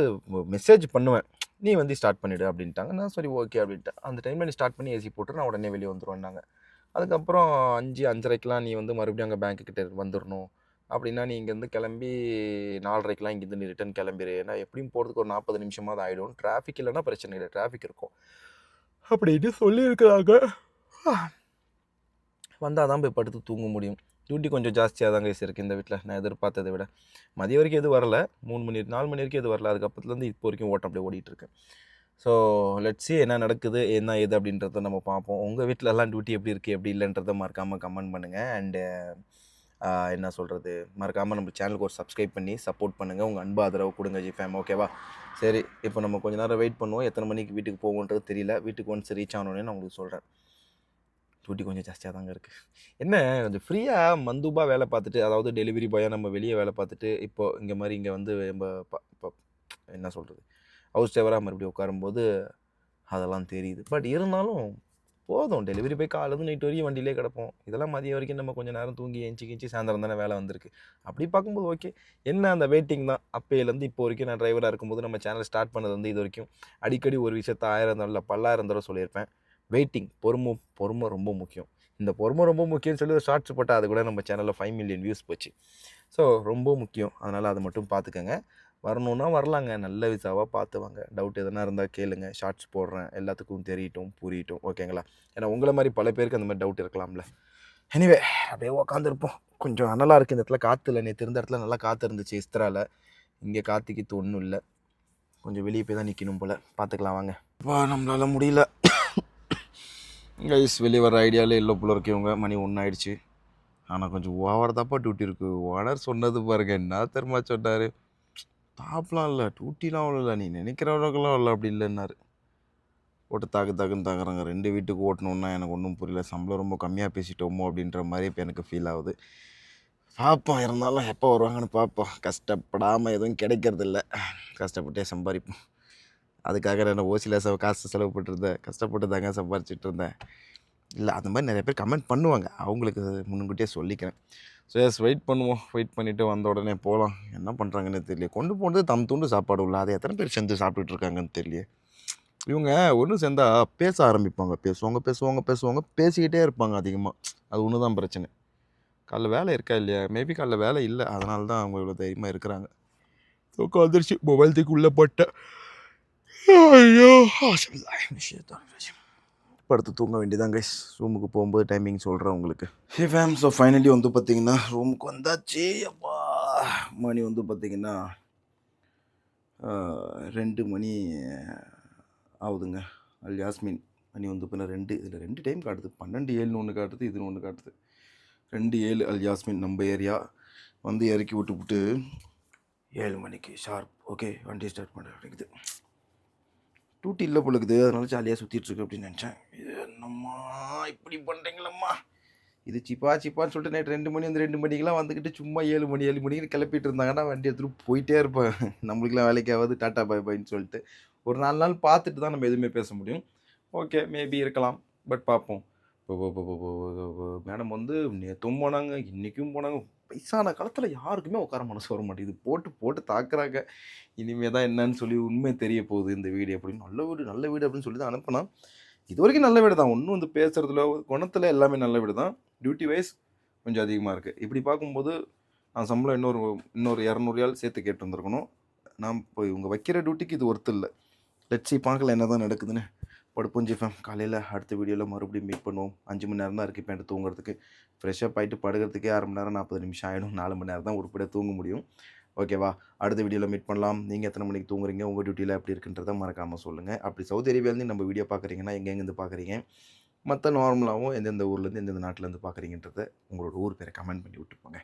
மெசேஜ் பண்ணுவேன். நீ வந்து ஸ்டார்ட் பண்ணிவிடு அப்படின்ட்டாங்க. நான் சரி ஓகே அப்படின்ட்டு அந்த டைமில் நீ ஸ்டார்ட் பண்ணி ஏசி போட்டு நான் உடனே வெளியே வந்துடுவேன்னாங்க அதுக்கப்புறம் அஞ்சு அஞ்சரைக்கெலாம் நீ வந்து மறுபடியும் அங்கே பேங்க்கு கிட்ட வந்துடணும் அப்படின்னா நீ இங்கேருந்து கிளம்பி நாலரைக்கெலாம் இங்கேருந்து நீ ரிட்டன் கிளம்பிடு ஏன்னா எப்படியும் போகிறதுக்கு ஒரு நாற்பது நிமிஷமாவது ஆகிடும் டிராஃபிக் இல்லைன்னா பிரச்சனை இல்லை. டிராஃபிக் இருக்கும். அப்படின்னு சொல்லியிருக்கிறாங்க. வந்தால் தான் போய் படுத்து தூங்க முடியும். டியூட்டி கொஞ்சம் ஜாஸ்தியாக தாங்க இருக்குது இந்த வீட்டில் நான் எதிர்பார்த்ததை விட. மதிய வரைக்கும் எதுவும் வரல. மூணு மணி நாலு மணி வரைக்கும் எதுவும் வரல. அதுக்கப்புறத்துலேருந்து இப்போ வரைக்கும் ஓட்டம் அப்படியே ஓடிட்டுருக்கேன் ஸோ லெட்ஸி என்ன நடக்குது என்ன ஏது அப்படின்றத நம்ம பார்ப்போம். உங்கள் வீட்டிலலாம் டியூட்டி எப்படி இருக்குது எப்படி இல்லைன்றத மறக்காமல் கமெண்ட் பண்ணுங்கள் அண்டு என்ன சொல்கிறது மறக்காமல் நம்ம சேனலுக்கு ஒரு சப்ஸ்கிரைப் பண்ணி சப்போர்ட் பண்ணுங்கள் உங்கள் அன்பு ஆதரவு கொடுங்க ஜி ஃபேம் ஓகேவா சரி இப்போ நம்ம கொஞ்ச நேரம் வெயிட் பண்ணுவோம். எத்தனை மணிக்கு வீட்டுக்கு போகுன்றது தெரியல. வீட்டுக்கு ஒன்ஸ் ரீச் ஆனோடனே நான் உங்களுக்கு சொல்கிறேன் டியூட்டி கொஞ்சம் ஜாஸ்தியாக தாங்க இருக்குது என்ன கொஞ்சம் ஃப்ரீயாக மந்துபாக வேலை பார்த்துட்டு அதாவது டெலிவரி பாயாக நம்ம வெளியே வேலை பார்த்துட்டு இப்போ இங்கே மாதிரி இங்கே வந்து நம்ம என்ன சொல்கிறது ஹவுஸ் டிரைவராக மறுபடியும் உட்காரும்போது அதெல்லாம் தெரியுது. பட் இருந்தாலும் போதும். டெலிவரி போய் காலேருந்து நைட் வரைக்கும் வண்டியிலே கிடப்போம். இதெல்லாம் மதியம் வரைக்கும் நம்ம கொஞ்சம் நேரம் தூங்கி எஞ்சி கிஞ்சி சாயந்தரம் தானே வேலை வந்திருக்கு. அப்படி பார்க்கும்போது ஓகே என்ன அந்த வெயிட்டிங் தான்? அப்போயிலேருந்து இப்போ வரைக்கும் நான் டிரைவராக இருக்கும்போது நம்ம சேனல் ஸ்டார்ட் பண்ணது வந்து இது வரைக்கும் அடிக்கடி ஒரு விஷயத்த ஆயிரம் தடவை பல்லாயிரம் தடவை சொல்லியிருப்பேன். வெயிட்டிங் பொறுமை பொறுமை ரொம்ப முக்கியம். இந்த பொறுமை ரொம்ப முக்கியம்னு சொல்லி ஒரு ஷார்ட்ஸ் போட்டால் அது கூட நம்ம சேனலில் ஃபைவ் மில்லியன் வியூஸ் போச்சு. ஸோ ரொம்ப முக்கியம். அதனால் அதை மட்டும் பார்த்துக்கோங்க. வரணுன்னா வரலாங்க. நல்ல விசாவாக பார்த்து வாங்க டவுட் எதனா இருந்தால் கேளுங்க. ஷார்ட்ஸ் போடுறேன். எல்லாத்துக்கும் தெரியட்டும் புரியட்டும். ஓகேங்களா? ஏன்னா உங்களை மாதிரி பல பேருக்கு அந்த மாதிரி டவுட் இருக்கலாம்ல. எனிவே அப்படியே உக்காந்துருப்போம். கொஞ்சம் அனலாக இருக்குது இந்த இடத்துல. காற்று இல்லை நேற்று இருந்த இடத்துல நல்லா காற்று இருந்துச்சு இஸ்திரால இங்கே காற்றுக்கித்து ஒன்றும் இல்லை. கொஞ்சம் வெளியே போய் தான் நிற்கணும் போல். பார்த்துக்கலாம் வாங்க. வா நம்மளால முடியல. கைஸ் வெளியே வர ஐடியாவில் எல்லோ போல இருக்கு இவங்க. மணி ஒன்று ஆயிடுச்சு. ஆனால் கொஞ்சம் ஓவர் தப்பாக டியூட்டி இருக்குது ஓனர் சொன்னது பாருங்க. என்ன தெரியுமா சொன்னார்? டாப்லாம் இல்லை. டியூட்டிலாம் இல்லை நீ நினைக்கிற அளவுக்குலாம் இல்லை அப்படி இல்லைன்னாரு. ஓட்டு தாக்கு தாக்குன்னு தாக்குறாங்க ரெண்டு வீட்டுக்கு ஓட்டணுன்னா எனக்கு ஒன்றும் புரியல. சம்பளம் ரொம்ப கம்மியாக பேசிட்டோமோ அப்படின்ற மாதிரி இப்போ எனக்கு ஃபீல் ஆகுது. பார்ப்போம் இருந்தாலும் எப்போ வருவாங்கன்னு பார்ப்போம் கஷ்டப்படாமல் எதுவும் கிடைக்கிறதில்ல கஷ்டப்பட்டே சம்பாதிப்போம். அதுக்காக நான் ஓசியில் செ காசு செலவு பண்ணிருந்தேன் கஷ்டப்பட்டு தாங்க சம்பாரிச்சிட்டு இருந்தேன். இல்லை அந்த மாதிரி நிறைய பேர் கமெண்ட் பண்ணுவாங்க. அவங்களுக்கு முன்கூட்டியே சொல்லிக்கிறேன். ஸோ எஸ் வெயிட் பண்ணுவோம் வெயிட் பண்ணிவிட்டு வந்த உடனே போகலாம் என்ன பண்ணுறாங்கன்னு தெரியல கொண்டு போனது தம் தூண்டு சாப்பாடு உள்ள. அதை எத்தனை பேர் செஞ்சு சாப்பிட்டுட்டு இருக்காங்கன்னு தெரியல இவங்க ஒன்று சேர்ந்தா பேச ஆரம்பிப்பாங்க. பேசுவாங்க பேசுவாங்க பேசுவாங்க. பேசிக்கிட்டே இருப்பாங்க அதிகமாக அது ஒன்று தான் பிரச்சனை. காலைல வேலை இருக்கா இல்லையா? மேபி காலைல வேலை இல்லை. அதனால தான் அவங்க இவ்வளோ தைரியமாக இருக்கிறாங்க. தூக்கம் வந்துருச்சு மொபைல் தூக்கி உள்ளே போட்டேன். ஐயோ படுத்து தூங்க வேண்டியதான் கைஸ் ரூமுக்கு போகும்போது டைமிங் சொல்கிறேன் உங்களுக்கு. ஹே ஃபேம் ஸோ ஃபைனலி வந்து பார்த்தீங்கன்னா ரூமுக்கு வந்தாச்சு. அப்பா. மணி வந்து பார்த்தீங்கன்னா ரெண்டு மணி ஆகுதுங்க. அல் யாஸ்மின் மணி வந்து பின்ன ரெண்டு இதில் ரெண்டு டைம் காட்டுது. பன்னெண்டு ஏழுன்னு ஒன்று காட்டுது இதுன்னு ஒன்று காட்டுது. ரெண்டு ஏழு அல் யாஸ்மின் நம்ம ஏரியா வந்து இறக்கி விட்டு விட்டு ஏழு மணிக்கு ஷார்ப் ஓகே வண்டி ஸ்டார்ட் பண்ண கிடைக்குது டூட்டி இல்லை பொழுது அதனால ஜாலியாக சுற்றிட்டுருக்கு அப்படின்னு நினச்சேன். இது என்னம்மா இப்படி பண்ணுறீங்களம்மா இது சிப்பா சிப்பான்னு சொல்லிட்டு நைட் ரெண்டு மணி வந்து ரெண்டு மணிக்கெலாம் வந்துக்கிட்டு சும்மா ஏழு மணி ஏழு மணிக்கு கிளப்பிட்டு இருந்தாங்கன்னா வண்டி எடுத்துகிட்டு போயிட்டே இருப்பேன். நம்மளுக்குலாம் வேலைக்கு ஆகாது டாட்டா பாய் பைன்னு சொல்லிட்டு. ஒரு நாலு நாள் பார்த்துட்டு தான் நம்ம எதுவுமே பேச முடியும். ஓகே மேபி இருக்கலாம். பட் பார்ப்போம். மேடம் வந்து நேற்றும் போனாங்க. இன்றைக்கும் போனாங்க. வயசான காலத்தில் யாருக்குமே உட்கார மனசு வர மாட்டேங்குது. போட்டு போட்டு தாக்குறாங்க. இனிமே தான் என்னன்னு சொல்லி உண்மை தெரிய போகுது இந்த வீடு அப்படின்னு. நல்ல வீடு நல்ல வீடு அப்படின்னு சொல்லி தான் அனுப்பினா இது வரைக்கும் நல்ல வீடு தான். ஒன்றும் வந்து பேசுகிறதுல குணத்தில் எல்லாமே நல்ல வீடு தான். டியூட்டி வைஸ் கொஞ்சம் அதிகமாக இருக்குது இப்படி பார்க்கும்போது நான் சம்பளம் இன்னொரு இன்னொரு இரநூறுயால் சேர்த்து கேட்டு வந்திருக்கணும். நான் இப்போ இவங்க வைக்கிற டியூட்டிக்கு இது ஒருத்தர் இல்லை. லட்சி பார்க்கல என்ன தான் நடக்குதுன்னு. படுப்போம் ஜிஃபம் காலையில் அடுத்த வீடியோவில் மறுபடியும் மீட் பண்ணுவோம். அஞ்சு மணி நேரம் தான் இருக்குது இப்போ எனக்கு தூங்குறதுக்கு. ஃப்ரெஷ்ஷப் ஆகிட்டு படுக்கிறதுக்கே அரை மணி நேரம் நாற்பது நிமிஷம் ஆகிடும் நாலு மணி நேரம் தான் உருப்படியாக தூங்க முடியும். ஓகேவா அடுத்த வீடியோவில் மீட் பண்ணலாம். நீங்கள் எத்தனை மணிக்கு தூங்குறீங்க? உங்கள் டியூட்டியில் எப்படி இருக்குன்றதை மறக்காமல் சொல்லுங்கள் அப்படி சவுதி அரேபியாலேருந்து நம்ம வீடியோ பார்க்குறீங்கன்னா எங்கெங்கேருந்து பார்க்குறீங்க மற்ற நார்மலாகவும் எந்தெந்த ஊர்லேருந்து எந்தெந்த நாட்டிலேருந்து பார்க்குறீங்கன்றத உங்களோட ஊர் பேரை கமெண்ட் பண்ணி விட்டுப்போங்க